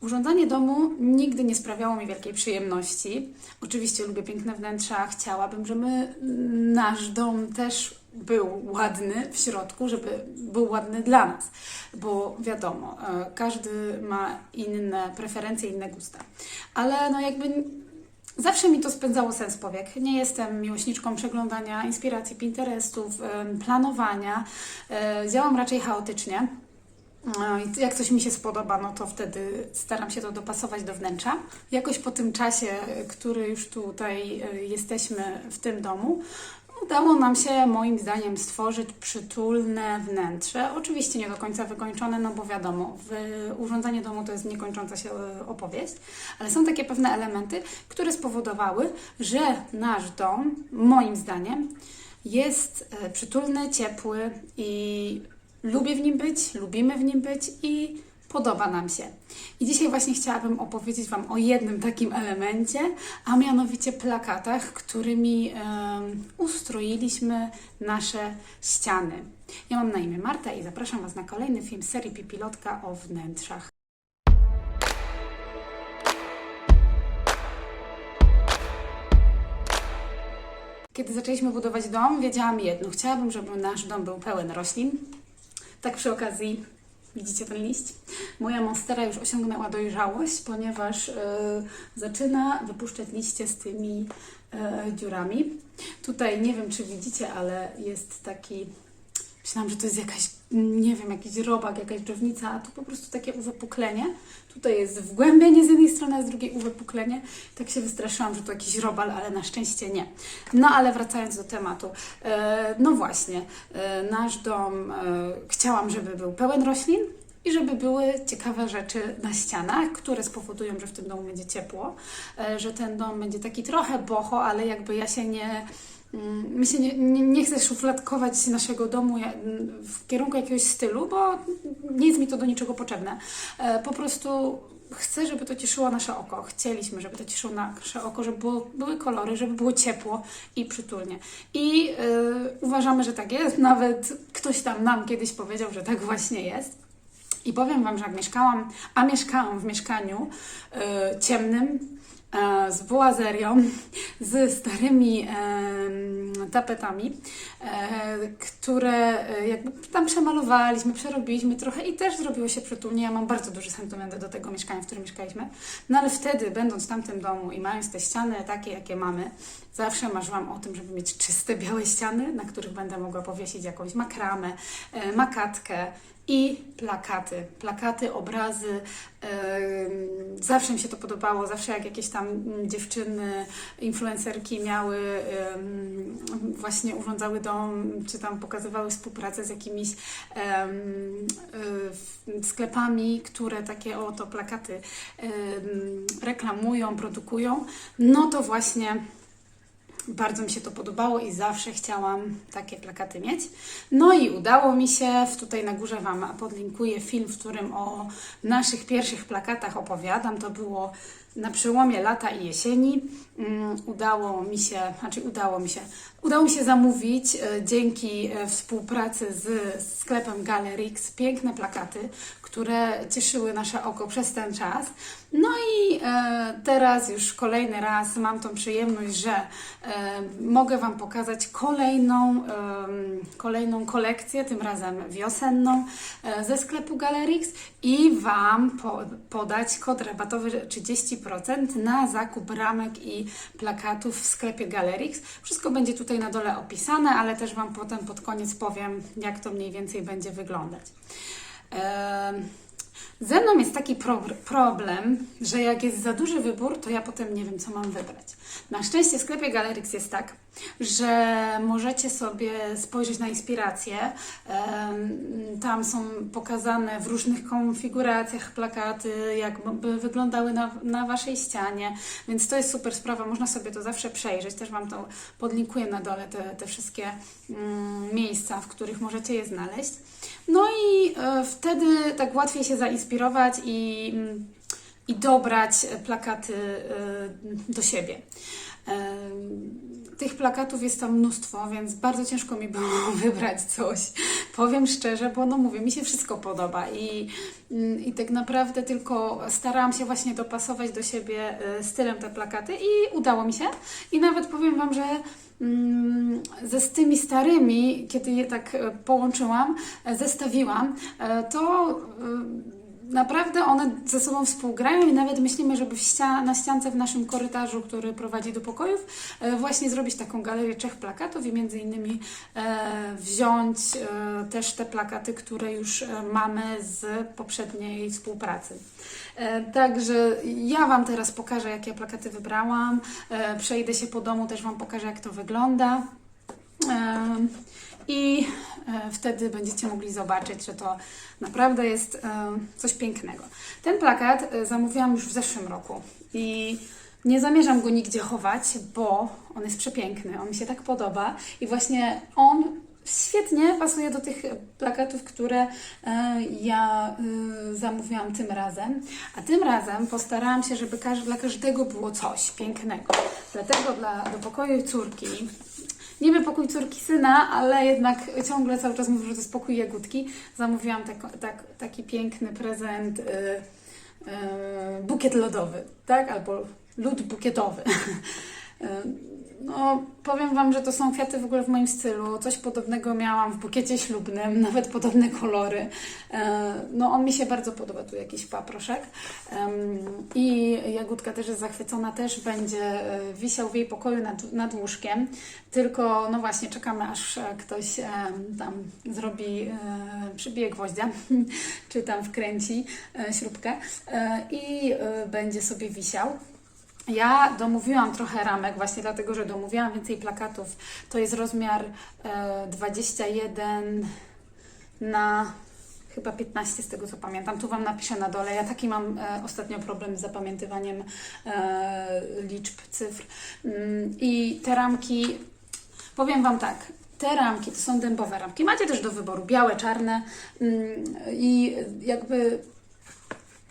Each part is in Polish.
Urządzanie domu nigdy nie sprawiało mi wielkiej przyjemności. Oczywiście lubię piękne wnętrza, chciałabym, żeby nasz dom też był ładny w środku, żeby był ładny dla nas, bo wiadomo, e, każdy ma inne preferencje, inne gusta. Ale no jakby Zawsze mi to spędzało sens powiek. Nie jestem miłośniczką przeglądania inspiracji Pinterestów, planowania. E, Działam raczej chaotycznie. I Jak coś mi się spodoba, no to wtedy staram się to dopasować do wnętrza. Jakoś po tym czasie, który już tutaj e, jesteśmy w tym domu, udało nam się moim zdaniem stworzyć przytulne wnętrze. Oczywiście nie do końca wykończone, no bo wiadomo, w, urządzanie domu to jest niekończąca się e, opowieść, ale są takie pewne elementy, które spowodowały, że nasz dom, moim zdaniem, jest e, przytulny, ciepły i lubię w nim być, lubimy w nim być i podoba nam się. I dzisiaj właśnie chciałabym opowiedzieć Wam o jednym takim elemencie, a mianowicie plakatach, którymi em, ustroiliśmy nasze ściany. Ja mam na imię Marta i zapraszam Was na kolejny film serii Pipilotka o wnętrzach. Kiedy zaczęliśmy budować dom, wiedziałam jedno. Chciałabym, żeby nasz dom był pełen roślin. Tak przy okazji, widzicie ten liść? Moja monstera już osiągnęła dojrzałość, ponieważ e, zaczyna wypuszczać liście z tymi e, dziurami. Tutaj nie wiem, czy widzicie, ale jest taki. Myślałam, że to jest jakaś, nie wiem, jakiś robak, jakaś drzewnica, a tu po prostu takie uwypuklenie. Tutaj jest wgłębienie z jednej strony, a z drugiej uwypuklenie. Tak się wystraszyłam, że to jakiś robal, ale na szczęście nie. No ale wracając do tematu. E, no właśnie, e, nasz dom e, chciałam, żeby był pełen roślin i żeby były ciekawe rzeczy na ścianach, które spowodują, że w tym domu będzie ciepło, że ten dom będzie taki trochę boho, ale jakby ja się nie Mm, My się nie, nie, nie chcę szufladkować naszego domu ja- w kierunku jakiegoś stylu, bo nie jest mi to do niczego potrzebne. E, Po prostu chcę, żeby to cieszyło nasze oko. Chcieliśmy, żeby to cieszyło nasze oko, żeby było, były kolory, żeby było ciepło i przytulnie. I e, uważamy, że tak jest. Nawet ktoś tam nam kiedyś powiedział, że tak właśnie jest. I powiem Wam, że jak mieszkałam, a mieszkałam w mieszkaniu e, ciemnym, z bułazerią, z starymi tapetami, e, które e, jakby tam przemalowaliśmy, przerobiliśmy trochę i też zrobiło się przytulnie. Ja mam bardzo duży sentyment do tego mieszkania, w którym mieszkaliśmy. No ale wtedy, będąc w tamtym domu i mając te ściany takie, jakie mamy, zawsze marzyłam o tym, żeby mieć czyste, białe ściany, na których będę mogła powiesić jakąś makramę, e, makatkę, i plakaty. Plakaty, obrazy. Zawsze mi się to podobało. Zawsze jak jakieś tam mm, dziewczyny, influencerki miały, właśnie urządzały dom, czy tam pokazywały współpracę z jakimiś y, sklepami, które takie oto plakaty reklamują, produkują, no to właśnie bardzo mi się to podobało i zawsze chciałam takie plakaty mieć. No i udało mi się. Tutaj na górze Wam podlinkuję film, w którym o naszych pierwszych plakatach opowiadam. To było na przełomie lata i jesieni. Mm, Udało mi się, znaczy udało mi się, udało mi się zamówić e, dzięki e, współpracy z sklepem Galerix piękne plakaty, które cieszyły nasze oko przez ten czas. No i e, teraz już kolejny raz mam tą przyjemność, że mogę Wam pokazać kolejną, kolejną kolekcję, tym razem wiosenną, ze sklepu Galerix i Wam po, podać kod rabatowy 30% na zakup ramek i plakatów w sklepie Galerix. Wszystko będzie tutaj na dole opisane, ale też Wam potem pod koniec powiem, jak to mniej więcej będzie wyglądać. Ze mną jest taki pro- problem, że jak jest za duży wybór, to ja potem nie wiem, co mam wybrać. Na szczęście w sklepie Galerix jest tak, że możecie sobie spojrzeć na inspiracje. Tam są pokazane w różnych konfiguracjach plakaty, jak by wyglądały na, na Waszej ścianie, więc to jest super sprawa, można sobie to zawsze przejrzeć. Też Wam to podlinkuję na dole, te, te wszystkie mm, miejsca, w których możecie je znaleźć. No i e, wtedy tak łatwiej się zainspirować i, mm, i dobrać plakaty e, do siebie. E, Tych plakatów jest tam mnóstwo, więc bardzo ciężko mi było wybrać coś powiem szczerze, bo no mówię, mi się wszystko podoba i, mm, i tak naprawdę tylko starałam się właśnie dopasować do siebie e, stylem te plakaty i udało mi się. I nawet powiem Wam, że mm, ze z tymi starymi, kiedy je tak połączyłam, zestawiłam, to Naprawdę one ze sobą współgrają i nawet myślimy, żeby na ściance w naszym korytarzu, który prowadzi do pokojów, e, właśnie zrobić taką galerię trzech plakatów i między innymi e, wziąć e, też te plakaty, które już mamy z poprzedniej współpracy. Także ja Wam teraz pokażę, jakie plakaty wybrałam. Przejdę się po domu, też Wam pokażę, jak to wygląda. I e, wtedy będziecie mogli zobaczyć, że to naprawdę jest e, coś pięknego. Ten plakat e, zamówiłam już w zeszłym roku i nie zamierzam go nigdzie chować, bo on jest przepiękny, on mi się tak podoba i właśnie on świetnie pasuje do tych plakatów, które ja e, zamówiłam tym razem. A tym razem postarałam się, żeby dla każdego było coś pięknego. Dlatego dla, do pokoju córki niby pokój córki syna, ale jednak ciągle cały czas mówię, że to jest pokój Jagódki. Zamówiłam tak, tak, taki piękny prezent, y, y, bukiet lodowy, tak? Albo lód bukietowy. No, powiem Wam, że to są kwiaty w ogóle w moim stylu. Coś podobnego miałam w bukiecie ślubnym, nawet podobne kolory. E, No, on mi się bardzo podoba, tu jakiś paproszek. I Jagódka też jest zachwycona, też będzie e, wisiał w jej pokoju nad, nad łóżkiem. Tylko, no właśnie, czekamy aż e, ktoś tam zrobi, przybije gwoździa, czy tam wkręci śrubkę i będzie sobie wisiał. Ja domówiłam trochę ramek, właśnie dlatego, że domówiłam więcej plakatów. To jest rozmiar e, 21 na chyba 15 z tego co pamiętam. Tu Wam napiszę na dole. Ja taki mam e, ostatnio problem z zapamiętywaniem e, liczb, cyfr. Mm, I te ramki, powiem Wam tak. Te ramki to są dębowe ramki. Macie też do wyboru białe, czarne mm, i jakby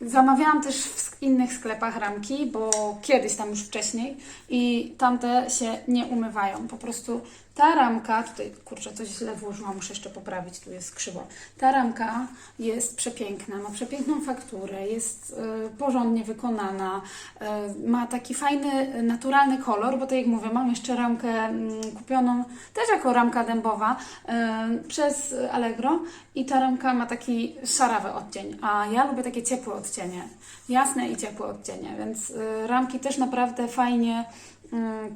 Zamawiałam też w innych sklepach ramki, bo kiedyś tam już wcześniej i tamte się nie umywają. Po prostu ta ramka, tutaj kurczę, coś źle włożyłam, muszę jeszcze poprawić, tu jest krzywo. Ta ramka jest przepiękna, ma przepiękną fakturę, jest e, porządnie wykonana, e, ma taki fajny, naturalny kolor, bo tak jak mówię, mam jeszcze ramkę mm, kupioną też jako ramka dębowa e, przez Allegro i ta ramka ma taki szarawy odcień, a ja lubię takie ciepłe odcienie, jasne i ciepłe odcienie, więc ramki też naprawdę fajnie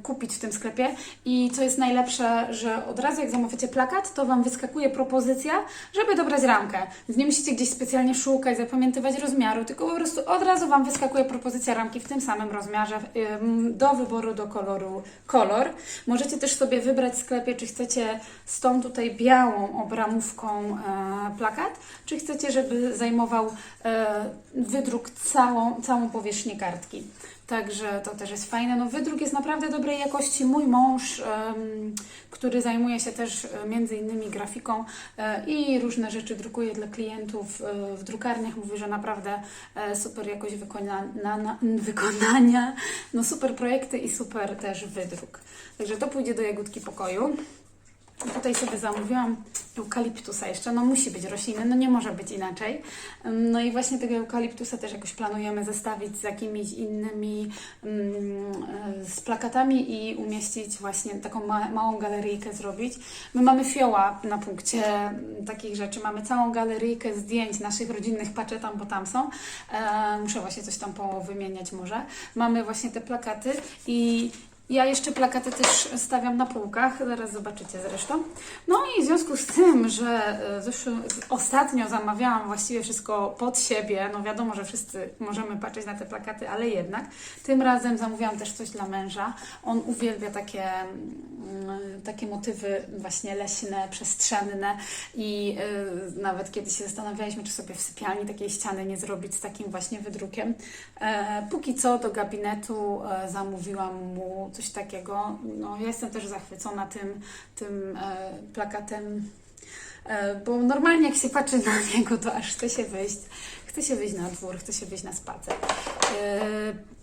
kupić w tym sklepie i co jest najlepsze, że od razu jak zamawiacie plakat, to Wam wyskakuje propozycja, żeby dobrać ramkę. Więc nie musicie gdzieś specjalnie szukać, zapamiętywać rozmiaru, tylko po prostu od razu Wam wyskakuje propozycja ramki w tym samym rozmiarze do wyboru, do koloru kolor. Możecie też sobie wybrać w sklepie, czy chcecie z tą tutaj białą obramówką e, plakat, czy chcecie, żeby zajmował e, wydruk całą, całą powierzchnię kartki. Także to też jest fajne. No, wydruk jest naprawdę dobrej jakości. Mój mąż, który zajmuje się też e, między innymi grafiką e, i różne rzeczy drukuje dla klientów e, w drukarniach, mówi, że naprawdę super jakość wykona, na, na, wykonania, no super projekty i super też wydruk. Także to pójdzie do Jagódki Pokoju. Tutaj sobie zamówiłam eukaliptusa jeszcze, no musi być rośliny, no nie może być inaczej. Ym, No i właśnie tego eukaliptusa też jakoś planujemy zestawić z jakimiś innymi, mm, e, z plakatami i umieścić właśnie taką ma małą galeryjkę zrobić. My mamy fioła na punkcie mm, takich rzeczy, mamy całą galeryjkę zdjęć naszych rodzinnych patrzę tam, bo tam są. E, muszę właśnie coś tam powymieniać może. Mamy właśnie te plakaty i ja jeszcze plakaty też stawiam na półkach, zaraz zobaczycie zresztą. No i w związku z tym, że e, ostatnio zamawiałam właściwie wszystko pod siebie, no wiadomo, że wszyscy możemy patrzeć na te plakaty, ale jednak tym razem zamówiłam też coś dla męża. On uwielbia takie, mm, takie motywy właśnie leśne, przestrzenne i e, nawet kiedy się zastanawialiśmy, czy sobie w sypialni takiej ściany nie zrobić z takim właśnie wydrukiem. E, póki co do gabinetu zamówiłam mu coś takiego. No, ja jestem też zachwycona tym, tym e, plakatem, e, bo normalnie jak się patrzy na niego, to aż chce się wyjść. Chce się wyjść na dwór, chce się wyjść na spacer. E,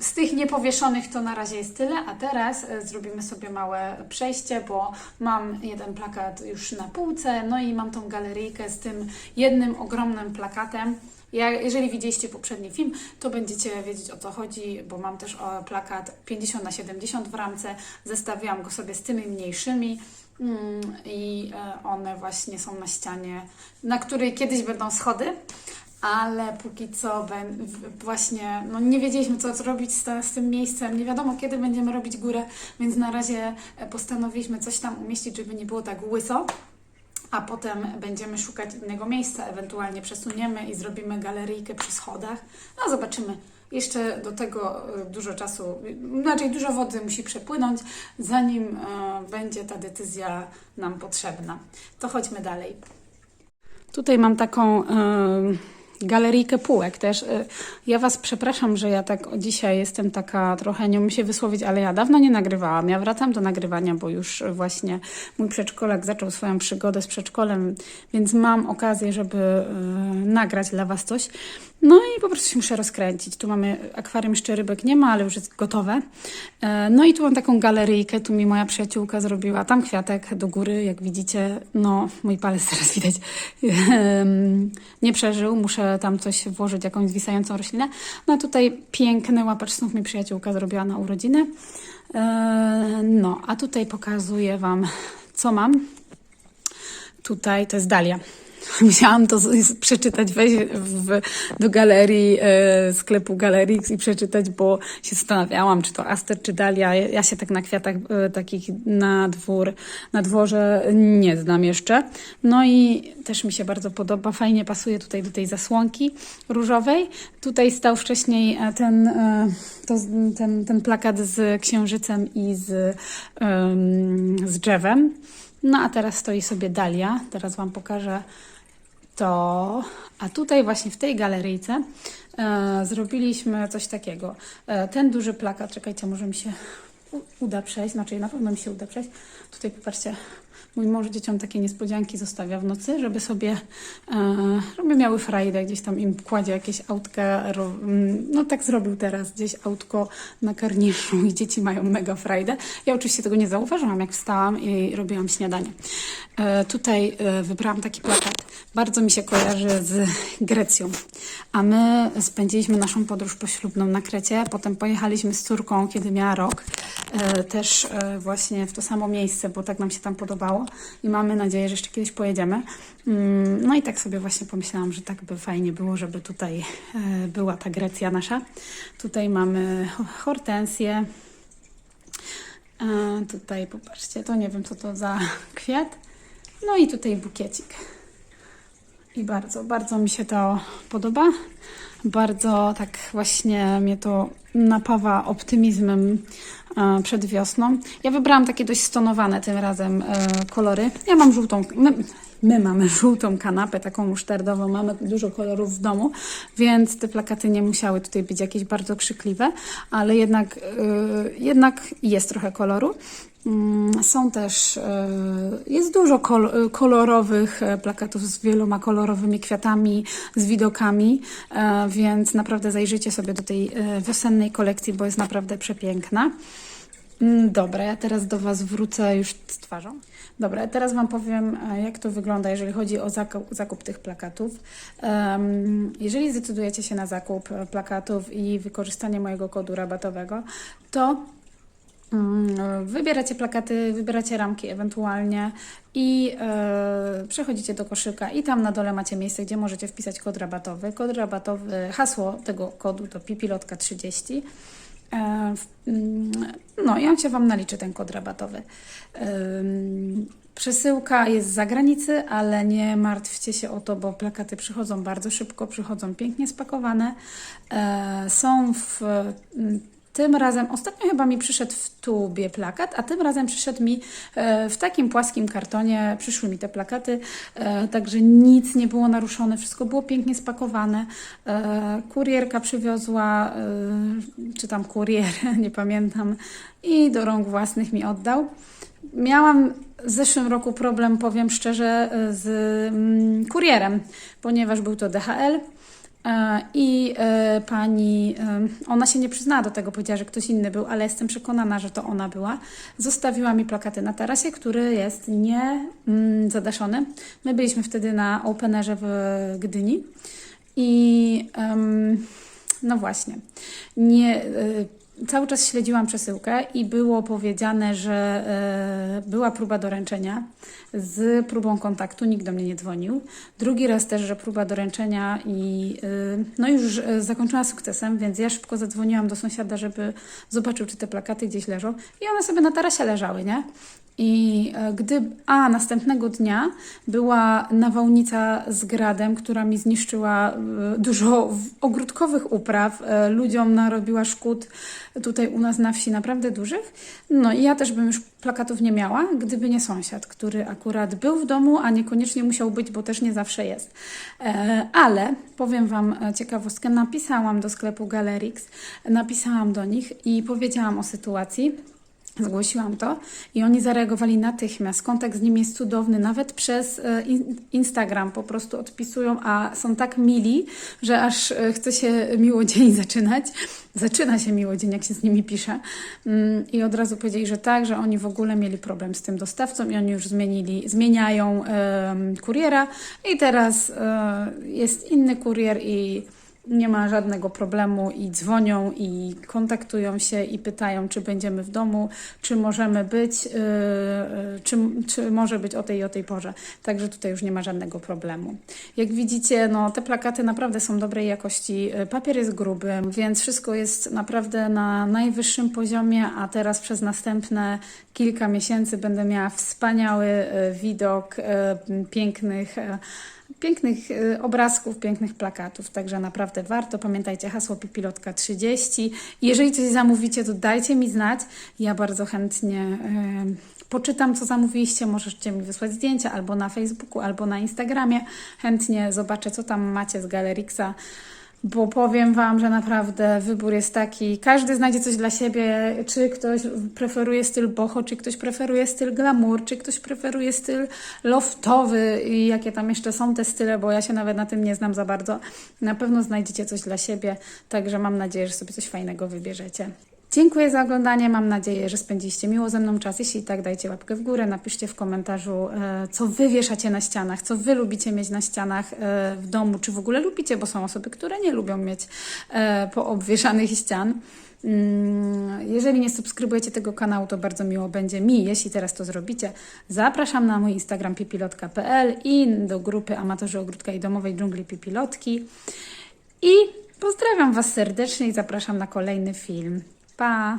z tych niepowieszonych to na razie jest tyle, a teraz zrobimy sobie małe przejście, bo mam jeden plakat już na półce, no i mam tą galeryjkę z tym jednym ogromnym plakatem. Ja, jeżeli widzieliście poprzedni film, to będziecie wiedzieć o co chodzi, bo mam też o, plakat 50 na 70 w ramce. Zestawiłam go sobie z tymi mniejszymi mm, i e, one właśnie są na ścianie, na której kiedyś będą schody. Ale póki co właśnie no nie wiedzieliśmy, co zrobić z, z tym miejscem. Nie wiadomo, kiedy będziemy robić górę, więc na razie e, postanowiliśmy coś tam umieścić, żeby nie było tak łyso a potem będziemy szukać innego miejsca, ewentualnie przesuniemy i zrobimy galeryjkę przy schodach. No zobaczymy. Jeszcze do tego e, dużo czasu, znaczy dużo wody musi przepłynąć, zanim e, będzie ta decyzja nam potrzebna. To chodźmy dalej. Tutaj mam taką e, galeryjkę półek też. E, Ja Was przepraszam, że ja tak dzisiaj jestem taka trochę, nie umiem się wysłowić, ale ja dawno nie nagrywałam. Ja wracam do nagrywania, bo już właśnie mój przedszkolak zaczął swoją przygodę z przedszkolem, więc mam okazję, żeby e, nagrać dla Was coś. No i po prostu się muszę rozkręcić. Tu mamy akwarium jeszcze rybek nie ma, ale już jest gotowe. E, No i tu mam taką galeryjkę, tu mi moja przyjaciółka zrobiła. Tam kwiatek do góry, jak widzicie. No, mój palec teraz widać. Nie przeżył, muszę tam coś włożyć, jakąś zwisającą roślinę. No a tutaj piękny łapacz snów mi przyjaciółka zrobiła na urodziny. E, No, a tutaj pokazuję Wam, co mam. Tutaj to jest Dalia. Musiałam to przeczytać, wejść w, do galerii, e, sklepu Galerix i przeczytać, bo się zastanawiałam, czy to Aster, czy Dalia. Ja, się tak na kwiatach e, takich na dwór, na dworze nie znam jeszcze. No i też mi się bardzo podoba, fajnie pasuje tutaj do tej zasłonki różowej. Tutaj stał wcześniej e, ten, e, to, ten, ten plakat z księżycem i z, em, z drzewem. No a teraz stoi sobie Dalia. Teraz Wam pokażę to. A tutaj właśnie w tej galeryjce e, zrobiliśmy coś takiego. E, ten duży plakat, czekajcie, może mi się uda przejść, znaczy na pewno mi się uda przejść. Tutaj popatrzcie, mój mąż dzieciom takie niespodzianki zostawia w nocy, żeby sobie, e, żeby miały frajdę, gdzieś tam im kładzie jakieś autka, ro, mm, no tak zrobił teraz, gdzieś autko na karniszu i dzieci mają mega frajdę. Ja oczywiście tego nie zauważyłam, jak wstałam i robiłam śniadanie. E, tutaj e, wybrałam taki plakat, bardzo mi się kojarzy z Grecją, a my spędziliśmy naszą podróż poślubną na Krecie, potem pojechaliśmy z córką, kiedy miała rok, też właśnie w to samo miejsce, bo tak nam się tam podobało i mamy nadzieję, że jeszcze kiedyś pojedziemy. Mm, No i tak sobie właśnie pomyślałam, że tak by fajnie było, żeby tutaj e, była ta Grecja nasza. Tutaj mamy ho- hortensję. E, Tutaj popatrzcie, to nie wiem co to za kwiat. No i tutaj bukiecik. I bardzo, bardzo mi się to podoba. Bardzo tak właśnie mnie to napawa optymizmem e, przed wiosną. Ja wybrałam takie dość stonowane tym razem e, kolory. Ja mam żółtą, my, my mamy żółtą kanapę, taką musztardową, mamy dużo kolorów w domu, więc te plakaty nie musiały tutaj być jakieś bardzo krzykliwe, ale jednak, e, jednak jest trochę koloru. Mm, Są też, e, jest dużo kol- kolorowych e, plakatów z wieloma kolorowymi kwiatami, z widokami, e, więc naprawdę zajrzyjcie sobie do tej e, wiosennej kolekcji, bo jest naprawdę przepiękna. Mm, Dobra, ja teraz do Was wrócę już z twarzą. Dobra, teraz Wam powiem, e, jak to wygląda, jeżeli chodzi o zakup, tych plakatów. Jeżeli zdecydujecie się na zakup e, plakatów i wykorzystanie mojego kodu rabatowego, to Wybieracie plakaty, wybieracie ramki ewentualnie i e, przechodzicie do koszyka i tam na dole macie miejsce, gdzie możecie wpisać kod rabatowy. Kod rabatowy, hasło tego kodu to pipilotka30. E, w- mm, no i on się Wam naliczy, ten kod rabatowy. Przesyłka jest z zagranicy, ale nie martwcie się o to, bo plakaty przychodzą bardzo szybko, przychodzą pięknie spakowane. E, Są w mm, tym razem, ostatnio chyba mi przyszedł w tubie plakat, a tym razem przyszedł mi e, w takim płaskim kartonie, przyszły mi te plakaty, e, także nic nie było naruszone, wszystko było pięknie spakowane. E, Kurierka przywiozła, czy tam kurier, nie pamiętam, i do rąk własnych mi oddał. Miałam w zeszłym roku problem, powiem szczerze, z mm, kurierem, ponieważ był to DHL. E, I e, pani, e, ona się nie przyznała do tego, powiedziała, że ktoś inny był, ale jestem przekonana, że to ona była. Zostawiła mi plakaty na tarasie, który jest nie mm, zadaszony. My byliśmy wtedy na Openerze w Gdyni i no właśnie, nie, cały czas śledziłam przesyłkę i było powiedziane, że y, była próba doręczenia z próbą kontaktu, nikt do mnie nie dzwonił. Drugi raz też, że próba doręczenia i y, no już y, zakończyła sukcesem, więc ja szybko zadzwoniłam do sąsiada, żeby zobaczył, czy te plakaty gdzieś leżą i one sobie na tarasie leżały, nie? I e, gdy, a następnego dnia była nawałnica z gradem, która mi zniszczyła e, dużo ogródkowych upraw, e, ludziom narobiła szkód tutaj u nas na wsi naprawdę dużych. No i ja też bym już plakatów nie miała, gdyby nie sąsiad, który akurat był w domu, a niekoniecznie musiał być, bo też nie zawsze jest. E, Ale powiem Wam e, ciekawostkę, napisałam do sklepu Galerix, napisałam do nich i powiedziałam o sytuacji. Zgłosiłam to i oni zareagowali natychmiast. Kontakt z nimi jest cudowny, nawet przez e, in- Instagram po prostu odpisują, a są tak mili, że aż e, chce się miło dzień zaczynać. Zaczyna się miło dzień, jak się z nimi pisze. Mm, I od razu powiedzieli, że tak, że oni w ogóle mieli problem z tym dostawcą i oni już zmienili, zmieniają kuriera i teraz e, jest inny kurier i nie ma żadnego problemu i dzwonią i kontaktują się i pytają, czy będziemy w domu, czy możemy być, yy, czy, czy może być o tej i o tej porze. Także tutaj już nie ma żadnego problemu. Jak widzicie, no, te plakaty naprawdę są dobrej jakości. Papier jest gruby, więc wszystko jest naprawdę na najwyższym poziomie, a teraz przez następne kilka miesięcy będę miała wspaniały yy, widok yy, pięknych. Pięknych y, obrazków, pięknych plakatów, także naprawdę warto. Pamiętajcie hasło Pipilotka 30. Jeżeli coś zamówicie, to dajcie mi znać. Ja bardzo chętnie y, poczytam, co zamówiliście. Możecie mi wysłać zdjęcia albo na Facebooku, albo na Instagramie. Chętnie zobaczę, co tam macie z Galerixa. Bo powiem Wam, że naprawdę wybór jest taki, każdy znajdzie coś dla siebie, czy ktoś preferuje styl boho, czy ktoś preferuje styl glamour, czy ktoś preferuje styl loftowy i jakie tam jeszcze są te style, bo ja się nawet na tym nie znam za bardzo. Na pewno znajdziecie coś dla siebie, także mam nadzieję, że sobie coś fajnego wybierzecie. Dziękuję za oglądanie. Mam nadzieję, że spędziliście miło ze mną czas. Jeśli tak, dajcie łapkę w górę. Napiszcie w komentarzu, e, co wy wieszacie na ścianach, co wy lubicie mieć na ścianach e, w domu, czy w ogóle lubicie, bo są osoby, które nie lubią mieć e, poobwieszanych ścian. Mm, Jeżeli nie subskrybujecie tego kanału, to bardzo miło będzie mi, jeśli teraz to zrobicie. Zapraszam na mój Instagram pipilotka.pl i do grupy Amatorzy Ogródka i Domowej Dżungli Pipilotki. I pozdrawiam Was serdecznie i zapraszam na kolejny film. pa.